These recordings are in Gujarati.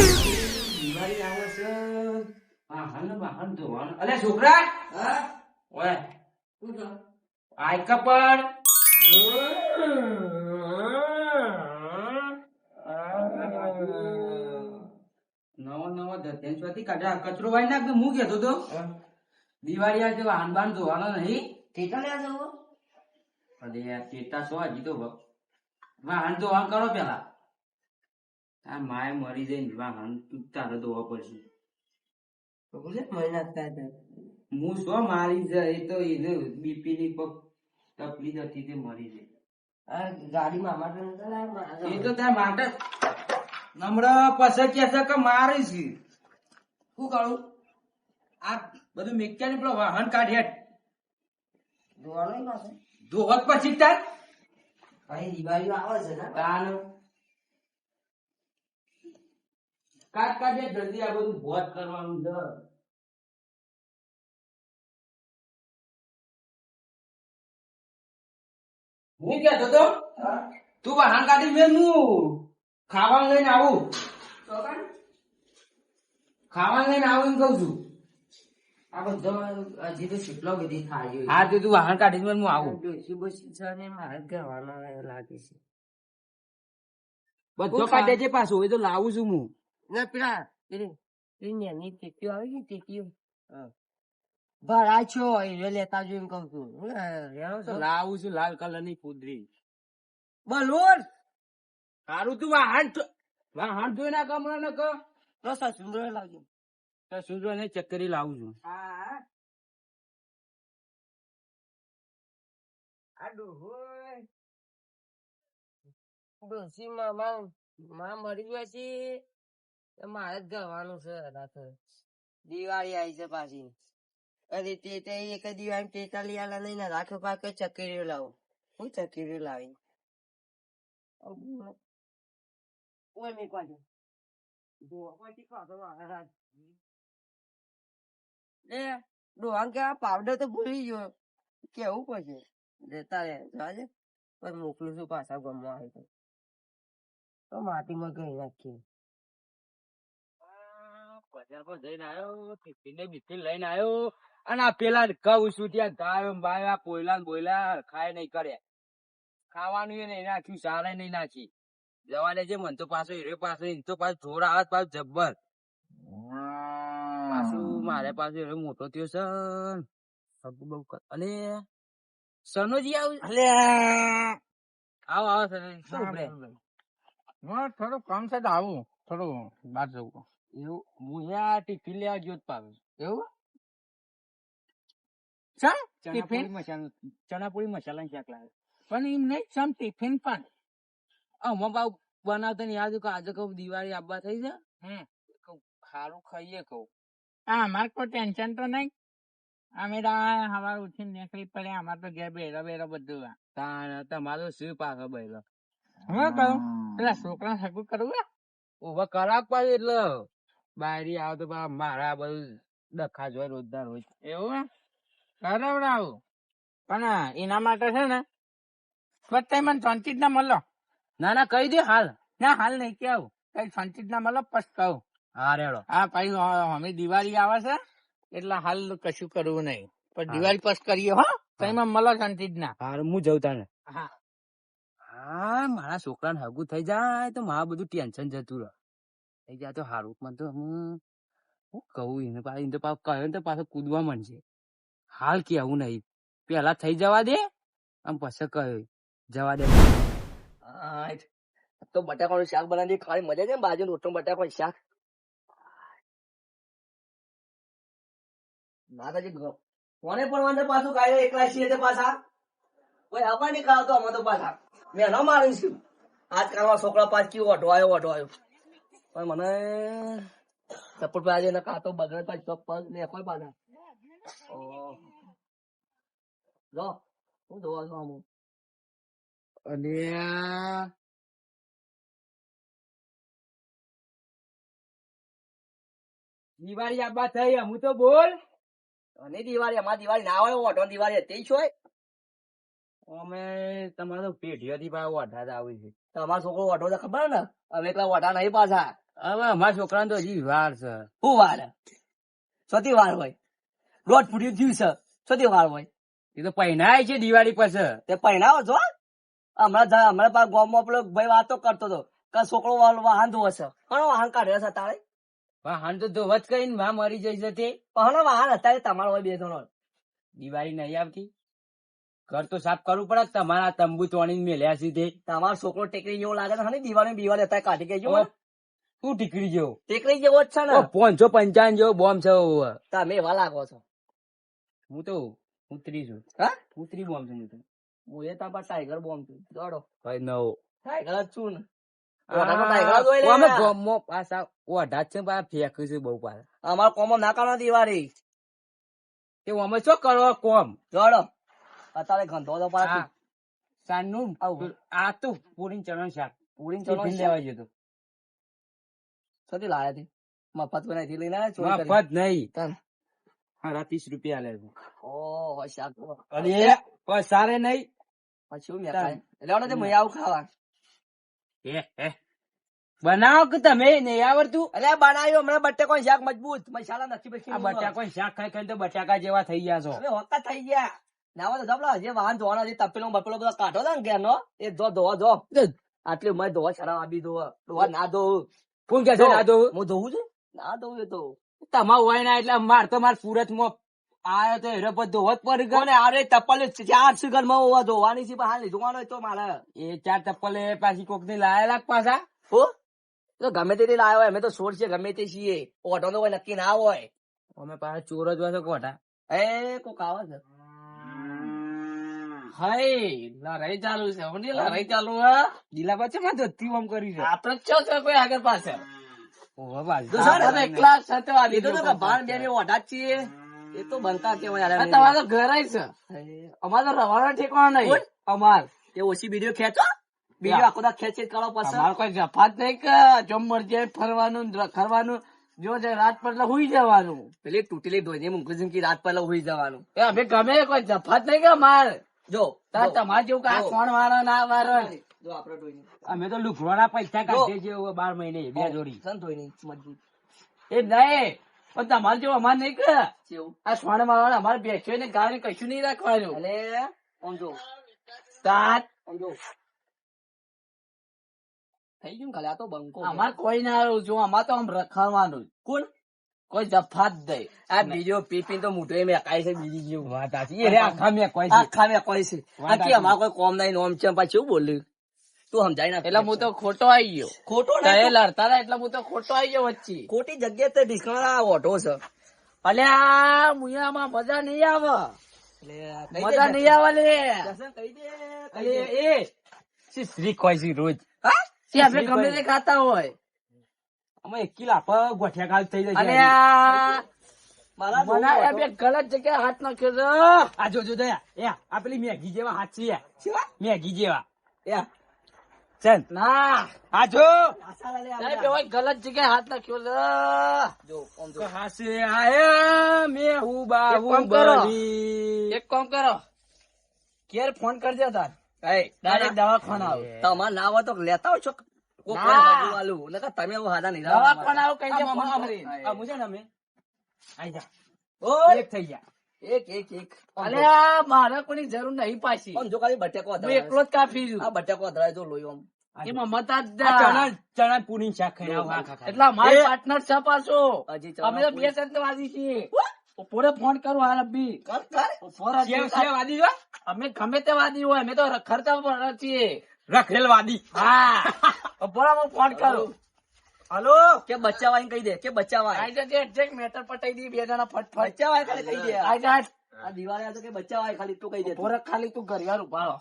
દિવાળી આવે છે. વાહન વાહન ધોવાનું. અલે છોકરા! હા? ઓય. શું છે? આય કપડ. નવો નવો ધત્યાન ચોથી કાઢ્યા. કચરો વાઈ નાખ હું કહેતો તો. દિવાળી આજે વાહન બાન ધોવાનો નહીં. જવું? અરે છો હજી તો. વાહન ધોવાનું કરો પેલા આ માય મરી જાય ને વાહન તારે ધોવા પડશે. મહિના થાય થાય. હું શું મારી જાય એ તો એને બીપી ની પગ તકલીફ હતી તે મરી જાય આ ગાડીમાં એ તો માટે નમ્ર પછી કે છે કે મારી છે. શું કરું આ બધું મેક્યા પેલો વાહન કાઢ્યા ધોવાનું ધોવત પછી. તાર. અહીં દિવાળી આવે છે ને? તાન. કાટ કાઢે જલ્દી આ બધું ભોજ કરવાનું છે. હું કહેતો તો તું વાહન કાઢી મેં હું. ખાવાનું લઈને આવું. ખાવા ખાવાનું લઈને આવું એમ કઉ છું. આ બધો હજી તો કેટલો બધી થાય હા તો તું વાહન કાઢી મેં હું આવું. ડોસી બોસી છે ને મારે જ ગવાનો લાગે છે. બધો કાઢે છે પાછું એ તો લાવું છું હું. ના પેલા નાની ટેટીઓ આવી ગઈ ટેટીઓ ભરાય છો એ લેતા જોઈને કહું છું લાવું છું લાલ કલરની કુદરી બલૂન સારું તું વાહન વાહન ધોઈ ના કમરા ને તો સા સુંદર લાગ્યું તો સુજો ને ચક્કરી લાવું છું હા આ ડોહોય ડોસી મામા માં મરી ગયા છે મારે જ જવાનું છે રાતે દિવાળી આવી છે પાછી. અરે તે તે એક દિવાળી ટેટા લઈ આલા નહીં ને રાખો પાક ચકેરીઓ લાવો. હું ચકેરીઓ લાવી ઓય મેં કાઢ્યું જો પછી કાઢો આ એ ડોહાન કે પાવડર તો ભૂલી ગયો. કેવું પડશે જતા રે જાજે પણ મોકલું છું પાછા ગમવા આવે તો તો માટીમાં ગઈ નાખીએ. બજાર પર જઈને આવ્યો ટિફિન બિફિન લઈને આવ્યો. અને આ પેલા કહું છું ત્યાં ગાયો બાયો પોયલા બોયલા ખાય નહીં કરે. ખાવાનું એ નહીં નાખ્યું સારા નહીં નાખી. જવા દે છે મન તો પાછો હીરો પાછો એમ તો પાછો જોર હાથ પાછો જબ્બર. પાછું મારે પાછો હીરો મોટો થયો છે. બહુ અને સનોજી આવ આવો આવો સનોજી થોડું કામ છે આવું થોડું બહાર જવું. એવું હું અહીંયા ટિફિન લેવા ગયો જ પાછો એવું? ચમ ટિફિન? મસાલા ચણાપોળી શાક લાવે. પણ એમ નહીં સમ ટિફિન પણ આમાં બાવ બનાવતા ને યાદ આજે કહું દિવાળી આવવા થઈ છે? હમ. ખારું ખાઈએ કહું. હા અમારે કોઈ ટેન્શન તો નહીં. અમે સવાર ઉઠીને નીકળી પડે અમારે તો ઘેર બેરો બેરો બધું. તમારો શું પાક બહેલો? હું. કહું પેલા છોકરા સગું કરવું? ઊભા કરાક પાડે એટલે. બાયરી આવ તો મારા બધું ડખા જોય રોજદાર રોજ. એવું? કરાવડાવું પણ એના માટે છે ને પછી મને સંચિત ના મળો ના ના કહી દે હાલ. ના હાલ નહીં કેવું કઈ સંચિત ના મળો પછી કહું. હા રેડો. હા ભાઈ અમે દિવાળી આવે છે એટલે હાલ કશું કરવું નહીં. પણ દિવાળી પછી કરીએ હો. તઈમાં મળો સંચિત ના. હા હું જઉં તને હા. હા મારા છોકરાને હગું થઈ જાય તો મારા બધું ટેન્શન જતું રહે. થઈ જાય તો સારું પણ તો હું હું કહું એને પાછું એને તો પાછું કહ્યું ને તો પાછું કૂદવા માંડશે. હાલ કેવું નહીં. પેલા થઈ જવા દે, આમ પછી કહ્યું. જવા દે. તો બટાકાનું શાક બનાવી ખાવાની મજા છે બાજુ રોટલું બટાકાનું શાક? માતાજી કોને પણ વાંધો પાછું કાયદો એકલા છીએ તે પાછા? કોઈ આપા ખાવ તો અમે તો પાછા. મેં ન મારું છું. આજકાલમાં છોકરા પાછ કેવું અઢવાયો અઢવાયો પણ મને સપોર્ટ પર આજે ન ખાતો બગડે પાછ પગ ને કોઈ બાદ ઓહ. જો હું જોવા છું આમ. અને દિવાળી આબા થઈ હું તો બોલ. અને દિવાળી અમાર દિવાળી ના હોય ઓઢો દિવાળી હતી જ હોય. અમે તમારો પેઢીઓથી ભાઈ ઓઢા જ આવી છે. તમારો છોકરો ઓઢો તો ખબર ને? અમે એકલા ઓઢા નહીં પાછા. હવે અમારા છોકરા તો હજી વાર છે. શું વાર? સતી વાર હોય. દોઢ ફૂટ્યું થયું છે. સતી વાર હોય. એ તો પહેનાય છે દિવાળી પછી તે પહેનાવો છો? હમણાં હમણાં પા ગામમાં પેલો ભાઈ વાતો કરતો હતો. કે છોકરો વાહન ધોવે છે. કોનો વાહન કાઢ્યો છે તારે વાહન તો ધોવત કરીને માં મરી જઈ છે તે. પણ વાહન? અત્યારે તમારો હોય બે જણો. દિવાળી નહીં આવતી. ઘર તો સાફ કરવું પડે તમારા તંબુ તોડીને મેલ્યા સીધે. તમારો છોકરો ટેકરી જેવો લાગે છે દિવાળી દિવાળી અત્યારે કાઢી ગઈ ઓ, શું ટીકરી જેવો? ટેકરી જેવો જ છે ને. પાંચસો પંચાવન જેવો બોમ્બ છે. તમે એવા લાગો છો. હું તો ઉતરી છું. હા? ઉતરી બોમ્બ છું હું તો. હું એ તાપા ટાઈગર બોમ્બ છું. દોડો. ભાઈ નવો ટાઈગર જ છું ને. જ જ અમાર કોમો ના કાઢો દિવાળી. તે અમે શું કરો કોમ? દોડો. અત્યારે ગંધો તો પાછું સાંજનું. આ તો પૂરી ચરણ શાક. પૂરી ચલો લેવા જતો સતી લાયા હતી મફત બનાવી લઈને આવ્યા મફત નહીં. તન. હારા ત્રીસ રૂપિયા લે. ઓહો શાક. અરે કોઈ સારે નહીં. પછી મેં ખાય? એટલે તે મેં આવું ખાવા. હે, હે. બનાવો કે તમે? નહીં આવડતું? અરે બનાવ્યું. હમણાં બટેકો શાક મજબૂત. મસાલા નથી પછી બટાકો શાક ખાઈ ખાઈ તો બટાકા જેવા થઈ ગયા છો. હવે હોકા થઈ ગયા. નાવા તો જબલા જે વાહન ધોવાના જે તપેલો બપેલો બધો કાઢો ને ઘેરનો એ ધો ધોવા ધો આટલી મેં ધોવા છડા આપી ધોવા ધોવા ના ધોવું. કોણ કે ના દો હું ધોવું છું? ના ધોવું એ તો. તમારું હોય ના એટલે માર તો માર સુરતમાં આયો તો હેરો પર ધોવો જ પડી ગયો. કોને? આરે તપલ ચાર સિગરમાં હોવા ધોવાની છે હાલ ધોવાનો તો મારે. એ ચાર ચપ્પલે પાછી કોકની લાયેલા પાછા. હો? તો ગમે તે લાયો હોય અમે તો સોર છે ગમે તે છીએ. ઓટો તો કોઈ નક્કી ના હોય. અમે પાછા ચોર જ હોય કોટા એ કોક આવે છે. હાય લડાઈ ચાલુ છે. સમજી લડાઈ ચાલુ હા. દિલા પાછા માં ધોતી ઓમ કરી છે. આપડે ચો છે કોઈ આગળ પાછળ ઓહો બાજુ. તો સારું. આપણે એકલા સાથે વાલી એ તો તો દો. ભાન બે બે ઓઢા છીએ. એ તો બનતા કેવાય યાર આ તમારે તો ઘર છે. અમારે રવાનો ઠેકાણો નહીં. અમાર. એ ઓછી વીડિયો ખેંચો. વીડિયો આખો દા ખેંચી કરો પછી. અમારે કોઈ જફાત નહીં કે જો મરજે ફરવાનું ને જો જે રાત પડલા હુઈ જવાનું. પેલી તૂટેલી ધોઈને છે રાત પડલા ઉઈ જવાનું. એ અમે ગમે કોઈ જફાત નહીં કે અમાર. જો તમારે જેવું કા કોણ વાળો ના વાળો જો આપણે ધોઈને અમે તો લુખવાના પૈસા કાઢીએ છીએ બાર મહિને બે જોડી. સન ધોઈને મજબૂત. એ નહીં પણ તમારે જેવું અમારે નહીં કે. આ સોણ મારવાના અમારે બેસ્યો ને ગાય ને કશું નહીં રાખવાનું. અને આમ સાત તાત થઈ ગયું ખાલી આ તો બંકો. અમારે કોઈ ના આવ્યું જો અમારે તો આમ રખાવાનું. કોણ? કોઈ જફાત દઈ આ બીજો પીપી તો મોટો મેં કાઈ છે બીજી જેવું. વાત આખી એ આખા મેં કોઈ આખા મેં કોઈ છે. આખી અમાર કોઈ કોમ નહીં નોમ છે પાછું શું બોલ્યું. તું સમજાય ના એટલે હું તો ખોટો આવી ગયો. ખોટો નહીં લડતા હતા એટલે હું તો ખોટો આવી ગયો વચ્ચે. ખોટી જગ્યાએ તે ડિસ્કાઉન્ટ ઓટો છે. અલે આ મુયામાં મજા નહીં આવે. મજા નહીં આવે લે. અરે એ શ્રી છે રોજ. હા? આપણે ગમે તે ખાતા હોય. અમે એક ગોઠિયા ગાલ થઈ જાય બે ગલત જગ્યાએ હાથ નાખ્યો છે. આ જો જો દયા. એ આ પેલી મેગી જેવા હાથ છે. મેગી જેવા. ચલ. ના. આ જો. ગલત જગ્યાએ હાથ નાખ્યો છે. જો હાસે આયા મે હું બાહુ કરો. બની. એક કામ કરો. ઘેર ફોન કરજો તાર. ડાયરેક્ટ દવાખાના આવો. તમારે ના હોય તો લેતા હોય છો તમે નહીં કઈ ફોન કરી મુજે ને અમે. આઈ જા. એક થઈ એક એક એક. અલે. કોની જરૂર નહીં પાછી. જો ખાલી બટેકો હું એકલો જ કાપી છું. આ બટેકો અધરાય જો. અમે ગમે તે વાદી હોય અમે તો ખર્ચા છીએ રખેલ વાદી હા બોલા ફોન કરો. હાલો. કે બચ્ચા કહી દે કે બચ્ચા આઈ જજે એક્ઝેક્ટ મેટર પટાઈ દી બે જણા ફટ બચ્ચા ખાલી કહી દે. આઈ જા આ દિવાળી આ તો કે બચ્ચા ખાલી તું કહી દે. પોરે ખાલી તું ઘરિયાળ ઉભારો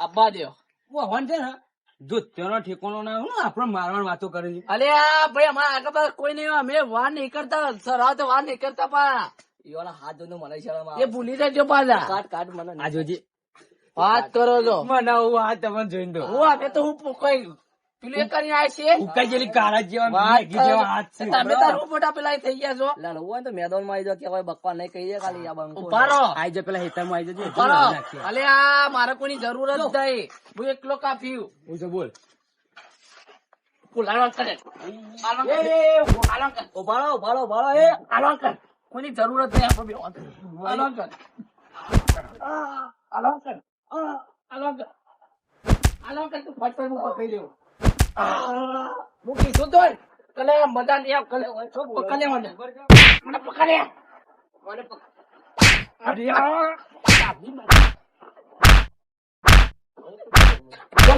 અબ્બા દેવ ઓ હોન છે ને જો તેનો ઠેકોનો ના હું આપણે મારવાની વાતો કરી છે. અલે આ ભાઈ અમારા આગળ પાછળ કોઈ નહીં. અમે વાર નહીં કરતા સરાવ તો વાર નહીં કરતા પા. વાળા હાથ ધોધો મને શરમ આવે. એ ભૂલી જજો પાછા. કાટ કાટ મને. આ જોજે. વાત કરો છો. મને હું આ તમને જોઈને દો. હું આપે તો હું કઈ પેલું કરી આવ્યા છીએ ઉકાઈ ગયેલી કાળા જેવા મેગી જેવા હાથ છે. તમે તાર મોટા પેલા થઈ ગયા છો? એટલે હોય ને તો મેદાનમાં આવી જાઓ કે હવે બકવા નહીં કહી દે ખાલી આ બંકો. ઉભારો આઈ જા પેલા હેતરમાં આઈ જજે ઉભારો અલે આ મારે કોઈની જરૂર જ નહીં. હું એકલો કાફી હું તો બોલ. બોલાવા કરે. આલો એ, એ, આલો કરે. ઉભારો ઉભારો ઉભારો એ આલો કરે. કોઈની જરૂરત નહીં આપણે કરે. કરે.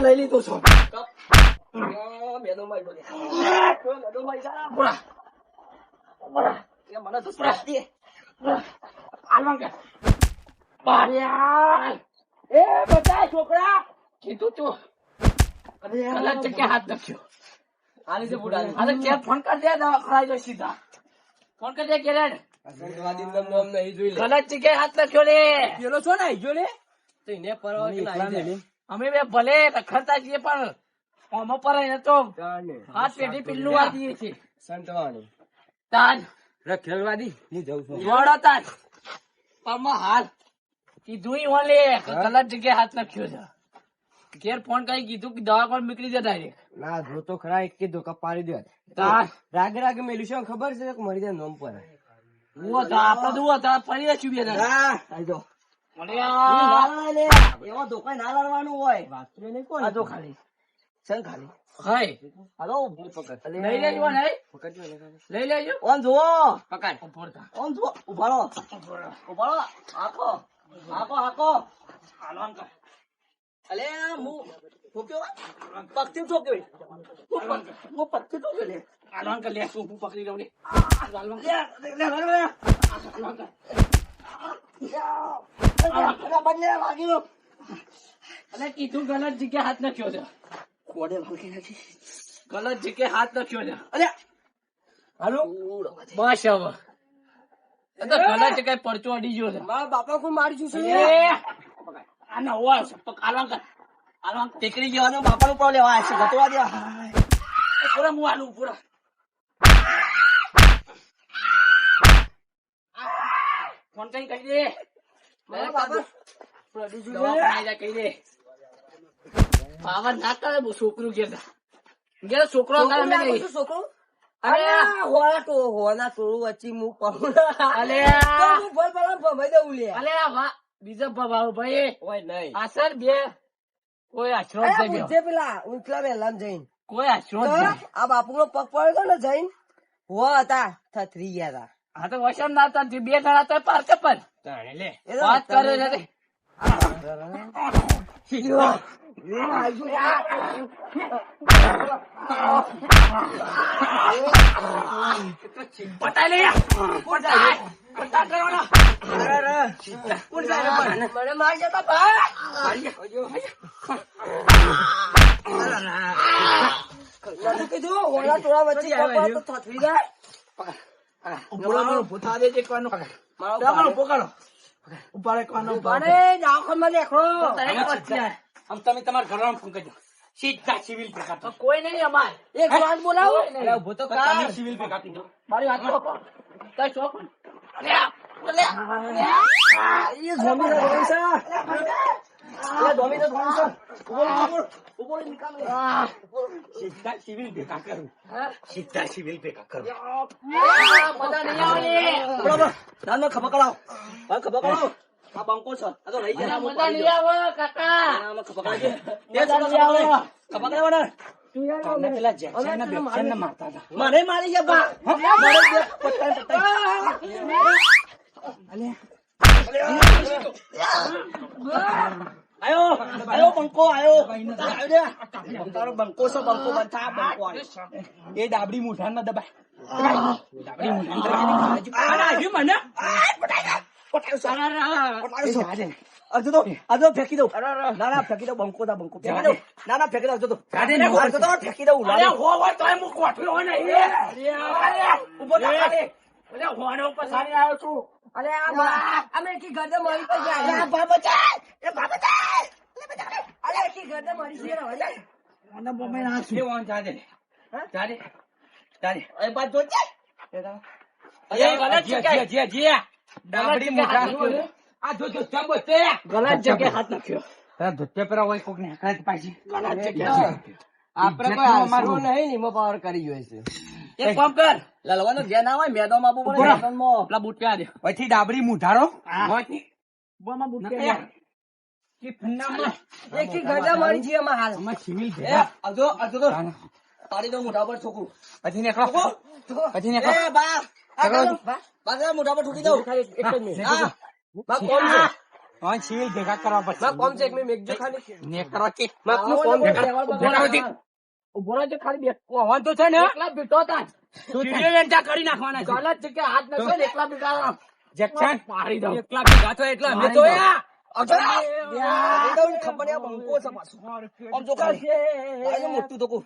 લઈ લીધું છો. મેનો મારી. મેનો મારી મને તો શ્વાસ દે. આલવા કે. બારિયા. એ બધા છોકરા કીધું તું. અલગ જગ્યા હાથ નાખ્યો આલી છે બુડા અરે કે ફોન કર દે દવા ખરાઈ જો સીધા. ફોન કર દે કે રે જગ્યાએ હાથ નાખ્યો લે. પેલો છો ને આઈ લે? તો એને પરવા કે ના આઈ જાય. અમે બે ભલે રખડતા છીએ પણ ઓમો પર તો હાથ પેઢી પીલું આ દઈએ છીએ. સંતવાણી. તાજ રખેલવાદી? હું જઉં છું. જોડો તાજ પણ હાલ. કીધું ઓલે કલર જગ્યાએ હાથ નાખ્યો છે. ઘેર ફોન કરી કીધું કે દવા પણ નીકળી જાય ડાયરેક્ટ ના જો તો ખરા એક કીધું કે પાડી દે. રાગે રાગે મેલ્યું છે ખબર છે કે મરી જાય નોમ પર? ઓ તો આપડે દુઓ તો ફરી જશું ચૂબી જાય હા, આઈ દો. એવા ધોકા ના લડવાનું હોય. આ જો ખાલી. ચલ ખાલી. હાય. હાલો લઈ લેજો ને લઈ લેજો. ઓન જુઓ. પકડ. ઊભો ઉભારો ઉભારો આખો. આખો હાકો હાલવાન કર. અલે હું ઠોક્યો પગથી ઠોક્યો હું પગથી ઠોક્યો લે હાલવાન કર. લે, શું હું પકડી લઉં ને હાલવાન. લે, લે, લે. હાલવાન કર. અલે, કીધું ગલત જગ્યાએ હાથ નાખ્યો છે કોડે વાગી નાખી ગલત જગ્યાએ હાથ નાખ્યો છે અલે હાલો બસ હવે એ તો જગ્યાએ પરચો અડી ગયો છે મારા બાપા કોઈ મારી છું એ, આ નવો છે. પક- હાલવાન કર. હાલવાન ટેકરી જવાનો બાપાનું પણ લેવા આવ્યા છે ગતવા દે એ પૂરા મું હાલું, પૂરા. ફોન કઈ કરી દે મારા બાપા દવાખાને જા કહી દે પાવર ના કરે છોકરું કે. છોકરો કરે. છોકરું અરે હોના તો હોના ટોળું વચ્ચે હું પડું અલે હું ભલ ભલા ભમાઈ દઉં લે. અલે વા બીજો ભાવ ભાઈ. ઓય નહીં. આસર બે કોઈ આશરો જ અરે નહીં પેલા ઊંચલા વેલામ જઈને. કોઈ આશરો જ તો નહીં આ પગ પડ્યો ને જઈને હો હતા થથરી ગયા હતા. આ તો વસન ના હતા બે જણા તો પાર્ક પર લે. વાત કરે છે. પટાઈ લે પટાઈ પટાઈ મને મારી જતા ભાઈ કીધું હોના ટોળા વચ્ચે તો થથરી જાય ઊભો દે જે મારો. પકડો ઉપાડે કોનો અરે દવાખાનામાં દેખો આમ તમે તમારા ઘરવાળાને ફોન કરજો સીધા સિવિલ પે કાઢો કોઈ નહીં અમાર એક વાત બોલાવો અરે ઊભો તો કાર. સિવિલ દો મારી વાત તો કઈ શોખ એ છે ના છે. સીધા સિવિલ પે કાઢો સીધા સિવિલ પે કાઢો બધા નહીં આવે. બરાબર. નાનો ખબર કરાવો. હા ખબર કરાવો. આ બંકો છે. આ તો લઈ ગયા. બધા નહીં આવે કાકા. ખબર કરાવજે. એ ચાલો, ખબર કરાવો. ખબર ને. તમને પેલા મારતા હતા. મને મારી ગયા બા. પટ્ટા. આયો આયો બંકો આયો આયો રે. તારો બંકો છે બંકો બંધા બંકો આયો. એ ડાબડી મુઠાનમાં દબાય ડાબડી મુઠાનમાં આ મને. અડધો તો અડધો ફેંકી દઉં ના ના ફેંકી દઉં બંકો દા બંકો ફેંકી દઉં ના ના ફેંકી દઉં અડધો તો ને. અડધો તો ફેંકી દઉં હોય તોય હું કોઠ્યો હોય નહીં અરે ઊભો થા ખાલી. અરે હોને ઉપર સારી આવ્યો છું અરે આ અમે એકી ગરદે મરી તો જાય. બાબા જાય. એ બાબા જાય. અરે એકી ગરદે મરી છે ને, હવે. મને બમે ના એ વાન જાડે હા? જાડે જાડે એ બાદ જો જાય. એ ગલત જીયા, જગ્યાએ. જીયા, જીયા, જીયા. ડાબડી જગ્યાએ મુઠા હાથ નાખ્યો. આ જો જો ચંબો તે ગલત જગ્યાએ હાથ નાખ્યો તારા ધોતિયા પહેરા હોય કોકને હકાત પાછી ગલત જગ્યાએ આપણે કોઈ અમારો. નહીં ને એમાં પાવર કરી જોઈએ છે એક કામ કર. લલવાનો ઘેર ના હોય મેદાનમાં આપવું પડે ઊભો રહો. પેલા બૂટ પહેરા દે. પછી ડાબરી મુઢારો. હોયથી. બોમાં બૂટ પહેરા. કે ઠંડામાં એક એક ગજા મારી છે એમાં હાલ. આમાં સિવિલ એ ભેગા. આવજો આવજો તો. પાડી દો મોઢા પર છોકરું. પછી નીકળો પછી નીકળો એ બા. બા જરા પર ઠૂકી દઉં. હા. બા કોમ છે? હા, સિવિલ ભેગા કરવા પછી. કોમ છે? એક મિનિટ મેકજો ખાલી. નીકળો કે. માપનું કોમ છે. ઊભો રહો તે. ઊભો રહો તે ખાલી બે વાહન તો છે ને એકલા બેઠો હતા વીડિયો વેચાણ કરી નાખવાના છે ગલત જગ્યાએ હાથ નખો ને એકલા બેઠા જક્ષણ મારી દઉં એકલા ભેગા થયો એટલે અમે જોયા તો તો તો તો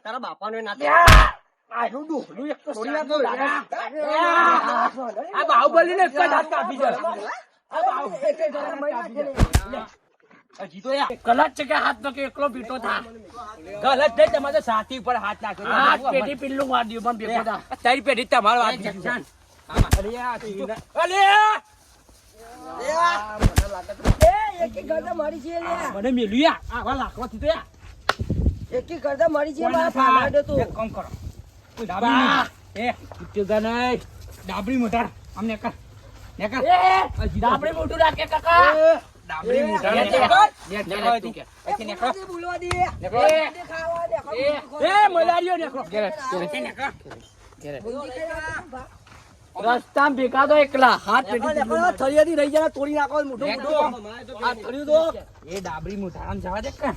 બાહુબલી ને કાપી જાય હજી તો યાર ગલત જગ્યાએ હાથ નખો એકલો બેઠો થા? ગલત થઈ તમારે સાથી ઉપર હાથ નાખ્યો હાથ પેટી પિલ્લું મારી પણ બેઠો થા. તારી પેઢી તમારો હાથ જક્ષણ. અરે આ તું મને મેલ્યું યાર આવા લાકડાથી તો યાર કોના થા? એક કામ કરો. ડાબરી એ નહીં. ડાબરી એ ડાબડી મોઢું રાખે કાકા. એ, મલારીઓ ભેગા તો એકલા. હાથ થળિયાથી રહી જાય તોડી નાખો મોટું આ થળિયું તો એ ડાબરી મોઢા જવા દે કે.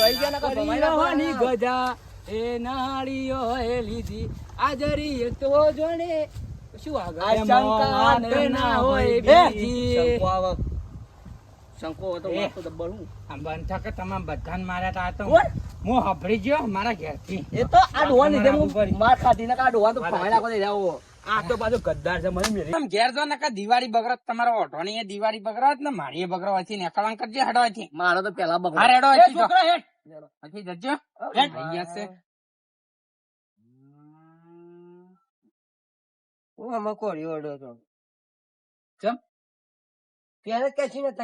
રહી ગયા નકર ભમાઈ ગજા. એ નાળીઓ એ લીધી. આજરી તો જોડે શું આગળ? ના હોય એ, બીજી. શંકો હતો તો. મારતો ડબ્બલ હું. આમ બંધા કે તમામ બધાને માર્યા તા તો હું હભરી ગયો મારા ઘેરથી એ તો આ ડોવા લીધે હું માર ખાધી ને આ તો ભમાઈ નાખો દે. આ તો પાછો ગદ્દાર છે મને મેરી તમે ઘેર જો નકા દિવાળી બગડત તમારો ઓઢોની એ દિવાળી બગડત ને મારી એ બગડો હતી નેકળાં કરજે હડો હતી મારો તો પેલા બગડો. હા રેડો એ હતી. છોકરા હેઠ. પછી જજો હેડ. અહીંયા છે હું અમે કોરી ઓઢો ચમ? Fui a ver qué una